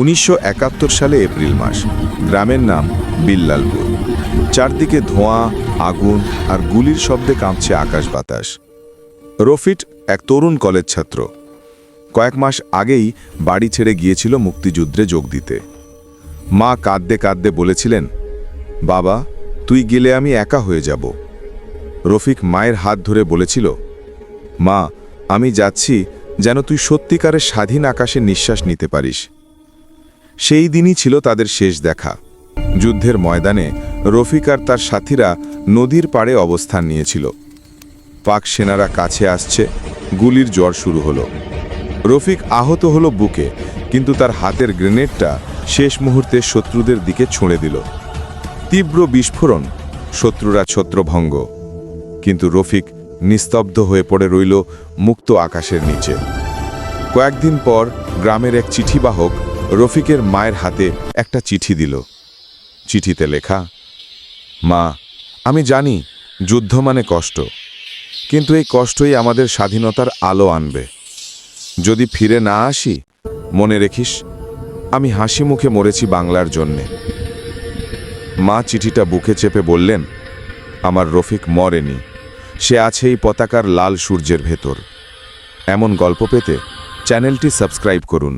উনিশশো একাত্তর সালে এপ্রিল মাস। গ্রামের নাম বিল্লালপুর। চারদিকে ধোঁয়া, আগুন আর গুলির শব্দে কাঁপছে আকাশ বাতাস। রফিট এক তরুণ কলেজ ছাত্র। কয়েক মাস আগেই বাড়ি ছেড়ে গিয়েছিল মুক্তিযুদ্ধে যোগ দিতে। মা কাঁদতে কাঁদতে বলেছিলেন, বাবা, তুই গেলে আমি একা হয়ে যাব। রফিক মায়ের হাত ধরে বলেছিল, মা, আমি যাচ্ছি যেন তুই সত্যিকারের স্বাধীন আকাশে নিঃশ্বাস নিতে পারিস। সেই দিনই ছিল তাদের শেষ দেখা। যুদ্ধের ময়দানে রফিক আর তার সাথীরা নদীর পাড়ে অবস্থান নিয়েছিল। পাক সেনারা কাছে আসছে, গুলির জ্বর শুরু হলো। রফিক আহত হলো বুকে, কিন্তু তার হাতের গ্রেনেডটা শেষ মুহূর্তে শত্রুদের দিকে ছুঁড়ে দিল। তীব্র বিস্ফোরণ শত্রুরা ছত্রভঙ্গ। কিন্তু রফিক নিস্তব্ধ হয়ে পড়ে রইল মুক্ত আকাশের নিচে। কয়েকদিন পর গ্রামের এক চিঠিবাহক রফিকের মায়ের হাতে একটা চিঠি দিল। চিঠিতে লেখা, মা, আমি জানি যুদ্ধ মানে কষ্ট, কিন্তু এই কষ্টই আমাদের স্বাধীনতার আলো আনবে। যদি ফিরে না আসি, মনে রেখিস, আমি হাসি মুখে মরেছি বাংলার জন্যে। মা চিঠিটা বুকে চেপে বললেন, আমার রফিক মরেনি, সে আছে এই পতাকার লাল সূর্যের ভেতর। এমন গল্প পেতে চ্যানেলটি সাবস্ক্রাইব করুন।